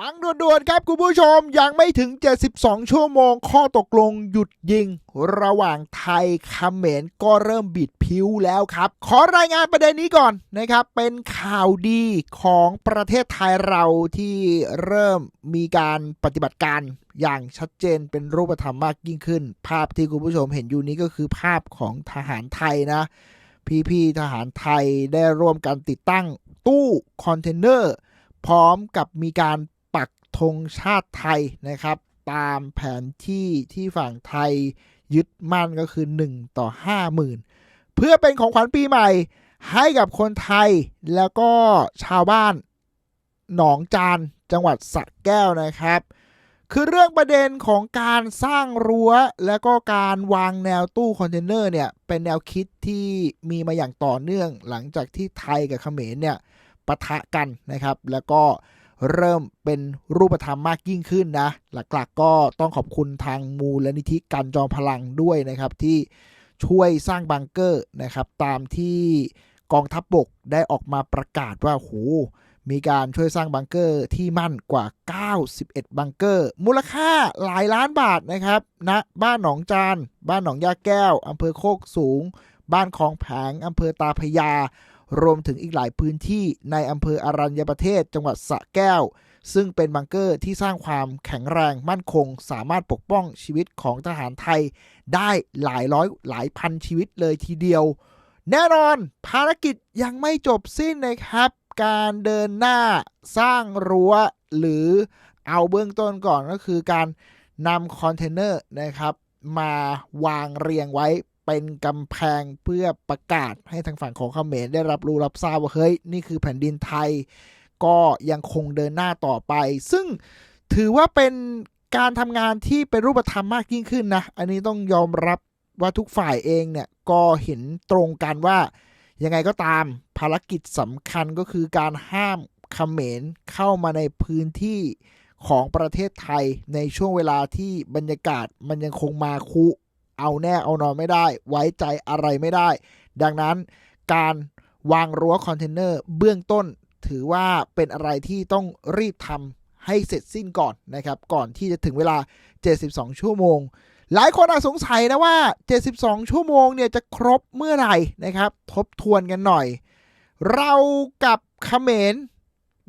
ฟังด่วนๆครับคุณผู้ชมยังไม่ถึง 72 ชั่วโมง ข้อตกลงหยุดยิง ระหว่างไทยเขมรก็เริ่มบิดผิวแล้วครับ ขอรายงานประเด็นนี้ก่อนนะครับ เป็นข่าวดีของประเทศไทยเราที่เริ่มมีการปฏิบัติการอย่างชัดเจนเป็นรูปธรรมมากยิ่งขึ้น ภาพที่คุณผู้ชมเห็นอยู่นี้ก็คือภาพของทหารไทยนะ พี่ๆทหารไทยได้ร่วมกันติดตั้งตู้คอนเทนเนอร์พร้อมกับมีการ ธงชาติไทยนะครับ ตามแผนที่ที่ฝั่งไทยยึดมั่นก็คือ 1 ต่อ 50,000 เพื่อเป็นของขวัญปีใหม่ให้กับคนไทยแล้วก็ชาวบ้านหนองจานจังหวัดสระแก้วนะครับ คือเรื่องประเด็นของการสร้างรั้ว และก็การวางแนวตู้คอนเทนเนอร์เนี่ย เป็นแนวคิดที่มีมาอย่างต่อเนื่องหลังจากที่ไทยกับเขมรเนี่ยปะทะกันนะครับ แล้วก็ เริ่มเป็นรูปธรรมมากยิ่งขึ้นนะ หลักๆก็ต้องขอบคุณทางมูลนิธิการจอมพลังด้วยนะครับ ที่ช่วยสร้างบังเกอร์นะครับ ตามที่กองทัพบบกได้ออกมาประกาศว่าโหมีการช่วยสร้างบังเกอร์ที่มั่นกว่า 91 บังเกอร์ มูลค่าหลายล้านบาทนะครับณนะบ้านหนองจาน บ้านหนองยาแก้ว อำเภอโคกสูง บ้านคลองแผง อำเภอตาพยารวมถึงอีกหลายพื้นที่ในอำเภออารัญญประเทศจังหวัดสระแก้ว ซึ่งเป็นบังเกอร์ที่สร้างความแข็งแรงมั่นคง สามารถปกป้องชีวิตของทหารไทย ได้หลายร้อยหลายพันชีวิตเลยทีเดียว แน่นอนภารกิจยังไม่จบสิ้นนะครับ การเดินหน้าสร้างรั้วหรือเอาเบื้องต้นก่อนก็คือการนำคอนเทนเนอร์นะครับมาวางเรียงไว้ เป็นกำแพงเพื่อประกาศให้ทางฝั่งของเขมรได้รับรู้รับทราบว่าเฮ้ยนี่คือแผ่นดินไทย ก็ยังคงเดินหน้าต่อไป ซึ่งถือว่าเป็นการทำงานที่เป็นรูปธรรมมากยิ่งขึ้นนะ อันนี้ต้องยอมรับว่าทุกฝ่ายเองเนี่ยก็เห็นตรงกันว่ายังไงก็ตามภารกิจสำคัญก็คือการห้ามเขมรเข้ามาในพื้นที่ของประเทศไทยในช่วงเวลาที่บรรยากาศมันยังคงมาคุ เอาแน่เอานอนไม่ได้ ไว้ใจอะไรไม่ได้ ดังนั้นการวางรั้วคอนเทนเนอร์เบื้องต้นถือว่าเป็นอะไรที่ต้องรีบทำให้เสร็จสิ้นก่อนนะครับ ก่อนที่จะถึงเวลา 72 ชั่วโมง หลายคนอาจสงสัยนะว่า 72 ชั่วโมงเนี่ยจะครบเมื่อไหร่นะครับ ทบทวนกันหน่อย เรากับเขมร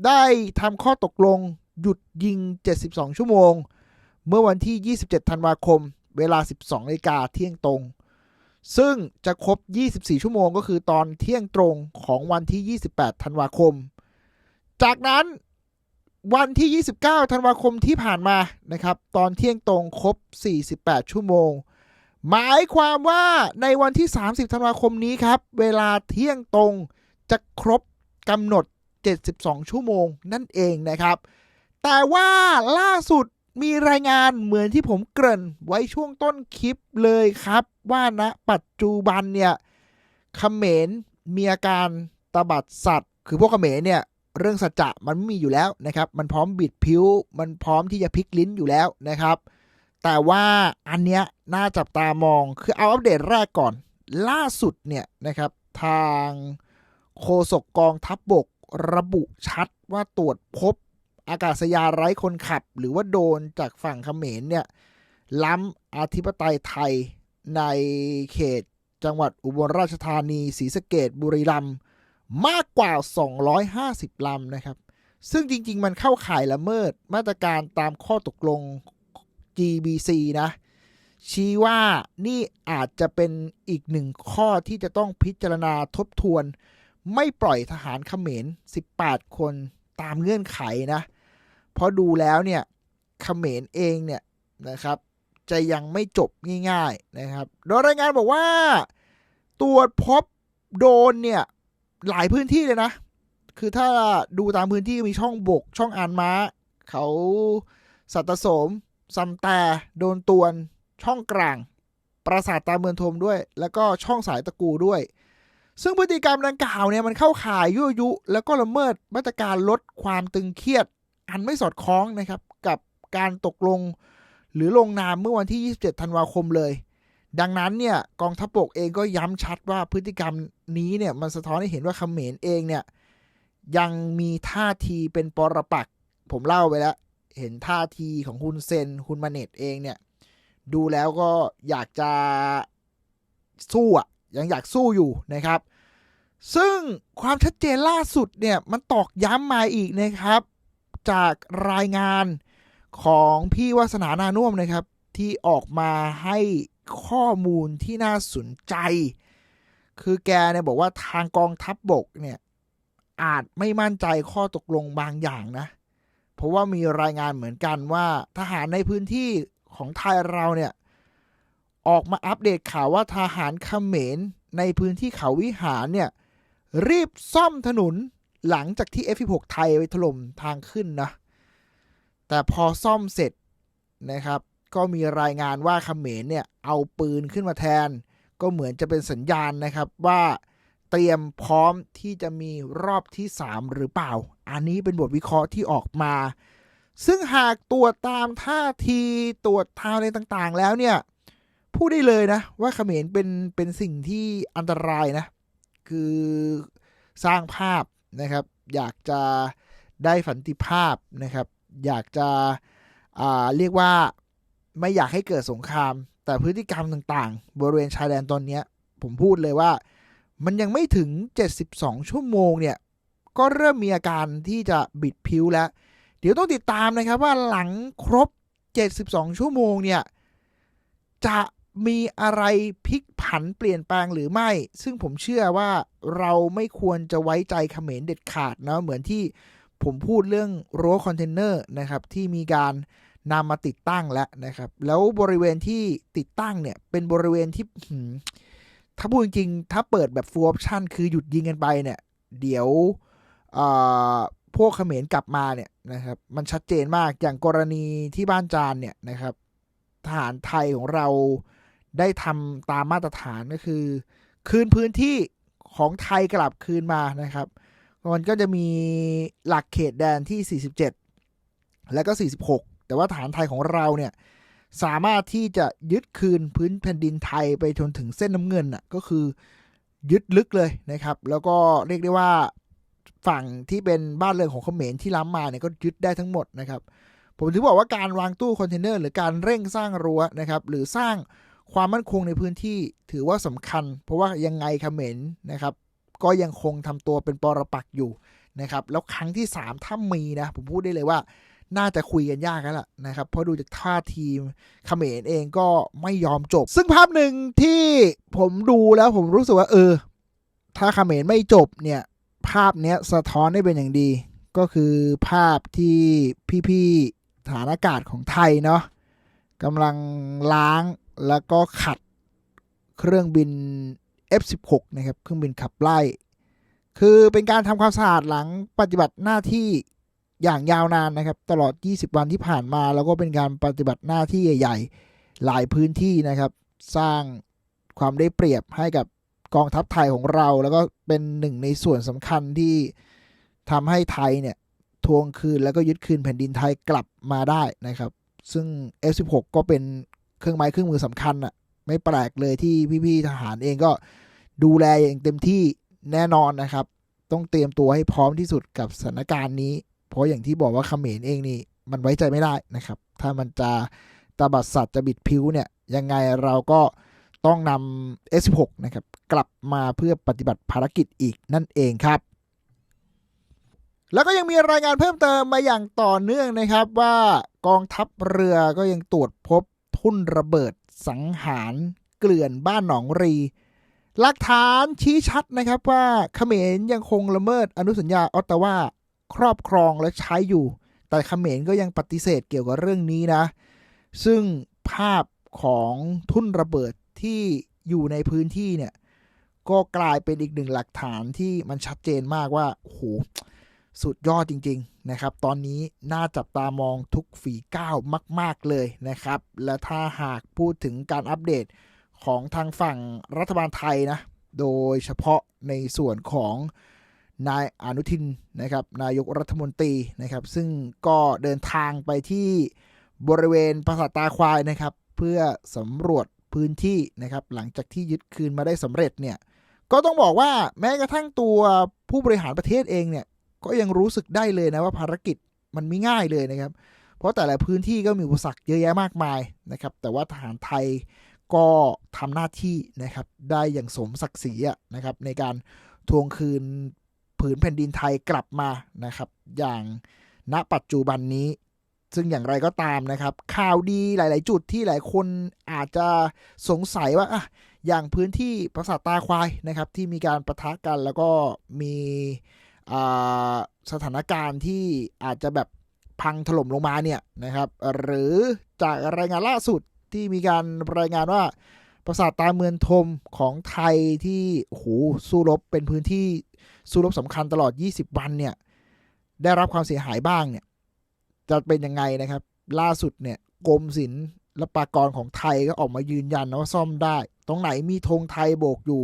ได้ทำข้อตกลงหยุดยิง 72 ชั่วโมง เมื่อวันที่ 27 ธันวาคม เวลา 12นาฬิกาเที่ยงตรง ซึ่งจะครบ 24 ชั่วโมงก็คือตอนเที่ยงตรงของวันที่ 28 ธันวาคม จากนั้นวันที่ 29 ธันวาคมที่ผ่านมานะครับ ตอนเที่ยงตรงครบ 48 ชั่วโมง หมายความว่าในวันที่ 30 ธันวาคมนี้ครับ เวลาเที่ยงตรงจะครบกำหนด 72 ชั่วโมงนั่นเองนะครับ แต่ว่าล่าสุด มีรายงานเหมือนที่ผมเกริ่นไว้ช่วงต้นคลิปเลยครับ ว่าณปัจจุบันเนี่ยเขมรมีอาการตบัดสัตว์ คือพวกเขมรเนี่ยเรื่องสัจจะมันไม่มีอยู่แล้วนะครับ มันพร้อมบิดผิว มันพร้อมที่จะพลิกลิ้นอยู่แล้วนะครับ แต่ว่าอันเนี้ยน่าจับตามองคือเอาอัปเดตแรกก่อน ล่าสุดเนี่ยนะครับทางโฆษกกองทัพบบกระบุชัดว่าตรวจพบ อากาศยานไร้คนขับ หรือว่าโดนจากฝั่งเขมรเนี่ยล้ำอธิปไตยไทยในเขตจังหวัดอุบลราชธานีศรีสะเกดบุรีรัมย์มากกว่า 250 ลำนะครับ ซึ่งจริง ๆ มันเข้าข่ายละเมิดมาตรการตามข้อตกลง GBC นะ ชี้ว่านี่อาจจะเป็นอีกหนึ่งข้อที่จะต้องพิจารณาทบทวน ไม่ปล่อยทหารเขมร 18 คนตามเงื่อนไขนะ เพราะดูแล้วเนี่ยเขมรเองเนี่ยนะครับจะยังไม่จบง่ายๆนะครับโดยรายงานบอกว่าตรวจพบโดนเนี่ยหลายพื้นที่เลยนะ คือถ้าดูตามพื้นที่มีช่องบก ช่องอานม้า เขาสัตสมซัมแต่โดนตวนช่องกลาง ปราสาทตาเมืองทมด้วย แล้วก็ช่องสายตะกูด้วย ซึ่งพฤติกรรมดังกล่าวเนี่ยมันเข้าข่ายยั่วยุ แล้วก็ละเมิดมาตรการลดความตึงเครียด อันไม่สอดคล้องนะครับกับการตกลงหรือลงนามเมื่อวันที่ 27 ธันวาคมเลย ดังนั้นเนี่ยกองทัพบกเองก็ย้ำชัดว่าพฤติกรรมนี้เนี่ยมันสะท้อนให้เห็นว่าเขมรเองเนี่ยยังมีท่าทีเป็นปรปัก ผมเล่าไปแล้ว เห็นท่าทีของคุณเซนคุณมาเน็ตเองเนี่ยดูแล้วก็อยากจะสู้อะยังอยากสู้อยู่นะครับ ซึ่งความชัดเจนล่าสุดเนี่ยมันตอกย้ำมาอีกนะครับ จากรายงานของพี่วาสนานานุ่มนะครับ ที่ออกมาให้ข้อมูลที่น่าสนใจ คือแกเนี่ยบอกว่าทางกองทัพบบกเนี่ยอาจไม่มั่นใจข้อตกลงบางอย่างนะ เพราะว่ามีรายงานเหมือนกันว่าทหารในพื้นที่ของไทยเราเนี่ยออกมาอัปเดตข่าวว่าทหารเขมรในพื้นที่เขาวิหารเนี่ยรีบซ่อมถนน หลังจากที่ F16 ไทยไปถล่มทางขึ้นนะ แต่พอซ่อมเสร็จนะครับ ก็มีรายงานว่าเขมรเนี่ยเอาปืนขึ้นมาแทน ก็เหมือนจะเป็นสัญญาณนะครับว่าเตรียมพร้อมที่จะมีรอบที่ 3 หรือเปล่า อันนี้เป็นบทวิเคราะห์ที่ออกมา ซึ่งหากตรวจตามท่าทีตรวจทางอะไรต่างๆ แล้วเนี่ยพูดได้เลยนะ ว่าเขมรเป็นเป็นสิ่งที่อันตรายนะ คือสร้างภาพ นะครับ อยากจะได้สันติภาพนะครับ อยากจะอ่าเรียกว่าไม่อยากให้เกิดสงคราม แต่พฤติกรรมต่างๆ บริเวณชายแดนตอนนี้ผมพูดเลยว่า มันยังไม่ถึง 72 ชั่วโมงเนี่ย ก็เริ่มมีอาการที่จะบิดพิ้วแล้ว เดี๋ยวต้องติดตามนะครับว่าหลังครบ 72 ชั่วโมงเนี่ย จะ มีอะไรพลิกผันเปลี่ยนแปลงหรือไม่ ซึ่งผมเชื่อว่าเราไม่ควรจะไว้ใจเขมรเด็ดขาดนะเหมือนที่ผมพูดเรื่องรั้วคอนเทนเนอร์นะครับที่มีการนำมาติดตั้งแล้วนะครับ แล้วบริเวณที่ติดตั้งเนี่ย เป็นบริเวณที่ถ้าพูดจริงถ้าเปิดแบบ full option คือหยุดยิงกันไปเนี่ย เดี๋ยวพวกเขมรกลับมาเนี่ยนะครับ มันชัดเจนมากอย่างกรณีที่บ้านจานเนี่ยนะครับทหารไทยของเรา ได้ทำตามมาตรฐานก็คือ คืนพื้นที่ของไทยกลับคืนมานะครับมันก็จะมีหลักเขตแดนที่ 47 และก็ 46 แต่ว่าฐานไทยของเราเนี่ยสามารถที่จะยึดคืนพื้นแผ่นดินไทยไปจนถึงเส้นน้ำเงินน่ะก็คือยึดลึกเลยนะครับ แล้วก็เรียกได้ว่าฝั่งที่เป็นบ้านเรือนของเขมรที่ล้ำมาเนี่ยก็ยึดได้ทั้งหมดนะครับ ผมถึงบอกว่าการวางตู้คอนเทนเนอร์หรือการเร่งสร้างรั้วนะครับ หรือสร้าง ความมั่นคงในพื้นที่ถือว่าสำคัญ เพราะว่ายังไงเขมรนะครับ ก็ยังคงทำตัวเป็นปรปักอยู่นะครับ แล้วครั้งที่ 3 ถ้ามีนะ ผมพูดได้เลยว่าน่าจะคุยกันยากแล้วล่ะนะครับ เพราะดูจากท่าทีมเขมรเองก็ไม่ยอมจบ ซึ่งภาพหนึ่งที่ผมดูแล้วผมรู้สึกว่า เออ ถ้าเขมรไม่จบเนี่ย ภาพเนี้ยสะท้อนได้เป็นอย่างดี ก็คือภาพที่พี่ๆฐานอากาศของไทยเนาะกำลังล้าง แล้วก็ขัดเครื่องบิน F16 นะครับเครื่องบินขับไล่ คือเป็นการทำความสะอาดหลังปฏิบัติหน้าที่อย่างยาวนานนะครับ ตลอด 20 วันที่ผ่านมา แล้วก็เป็นการปฏิบัติหน้าที่ใหญ่ๆ หลายพื้นที่นะครับ สร้างความได้เปรียบให้กับกองทัพไทยของเรา แล้วก็เป็นหนึ่งในส่วนสำคัญที่ทำให้ไทยเนี่ยทวงคืนแล้วก็ยึดคืนแผ่นดินไทยกลับมาได้นะครับ ซึ่ง F16 ก็เป็น เครื่องไม้เครื่องมือสำคัญอะไม่แปลกเลยที่พี่ๆทหารเองก็ดูแลอย่างเต็มที่แน่นอนนะครับ ต้องเตรียมตัวให้พร้อมที่สุดกับสถานการณ์นี้ เพราะอย่างที่บอกว่าเขมรเองนี่มันไว้ใจไม่ได้นะครับ ถ้ามันจะตาบัดสัตว์จะบิดผิวเนี่ยยังไงเราก็ต้องนำ S16 นะครับ กลับมาเพื่อปฏิบัติภารกิจอีกนั่นเองครับ แล้วก็ยังมีรายงานเพิ่มเติมมาอย่างต่อเนื่องนะครับว่ากองทัพเรือก็ยังตรวจพบ ทุ่นระเบิดสังหารเกลื่อนบ้านหนองรีหลักฐานชี้ชัดนะครับว่าเขมรยังคงละเมิดอนุสัญญาออตตาวาครอบครองและใช้อยู่ แต่เขมรก็ยังปฏิเสธเกี่ยวกับเรื่องนี้นะ ซึ่งภาพของทุ่นระเบิดที่อยู่ในพื้นที่เนี่ย ก็กลายเป็นอีกหนึ่งหลักฐานที่มันชัดเจนมากว่าโห สุดยอดจริง ๆ นะครับ ตอนนี้น่าจับตามองทุกฝีก้าวมาก ๆ เลยนะครับ และถ้าหากพูดถึงการอัปเดตของทางฝั่งรัฐบาลไทยนะ โดยเฉพาะในส่วนของนายอนุทินนะครับ นายกรัฐมนตรีนะครับ ซึ่งก็เดินทางไปที่บริเวณปราสาทตาควายนะครับ เพื่อสำรวจพื้นที่นะครับ หลังจากที่ยึดคืนมาได้สำเร็จเนี่ย ก็ต้องบอกว่าแม้กระทั่งตัวผู้บริหารประเทศเองเนี่ย ก็ยังรู้สึกได้เลยนะว่าภารกิจมันไม่ง่ายเลยนะครับ เพราะแต่ละพื้นที่ก็มีอุปสรรคเยอะแยะมากมายนะครับ แต่ว่าทหารไทยก็ทำหน้าที่นะครับได้อย่างสมศักดิ์ศรีนะครับในการทวงคืนผืนแผ่นดินไทยกลับมานะครับ อย่างณปัจจุบันนี้ ซึ่งอย่างไรก็ตามนะครับ ข่าวดีหลาย ๆ จุดที่หลายคนอาจจะสงสัยว่าอะอย่างพื้นที่ปราสาทตาควายนะครับ ที่มีการประทะกันแล้วก็มี สถานการณ์ที่อาจจะแบบพังถล่มลงมาเนี่ยนะครับ หรือจากรายงานล่าสุดที่มีการรายงานว่าปราสาทตาเมืองทมของไทยที่โหสู้รบเป็นพื้นที่สู้รบสำคัญตลอด 20 วันเนี่ยได้รับความเสียหายบ้างเนี่ยจะเป็นยังไงนะครับ ล่าสุดเนี่ยกรมศิลปากรของไทยก็ออกมายืนยันนะว่าซ่อมได้ ตรงไหนมีธงไทยโบกอยู่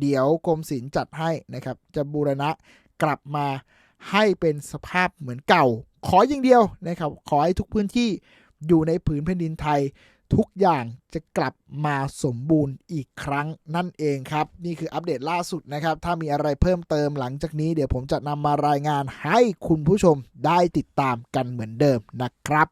เดี๋ยวกรมศิลป์จัดให้นะครับ จะบูรณะ กลับมาให้เป็นสภาพเหมือนเก่า ขออย่างเดียวนะครับ ขอให้ทุกพื้นที่อยู่ในผืนแผ่นดินไทย ทุกอย่างจะกลับมาสมบูรณ์อีกครั้งนั่นเองครับ นี่คืออัปเดตล่าสุดนะครับ ถ้ามีอะไรเพิ่มเติมหลังจากนี้ เดี๋ยวผมจะนำมารายงานให้คุณผู้ชมได้ติดตามกันเหมือนเดิมนะครับ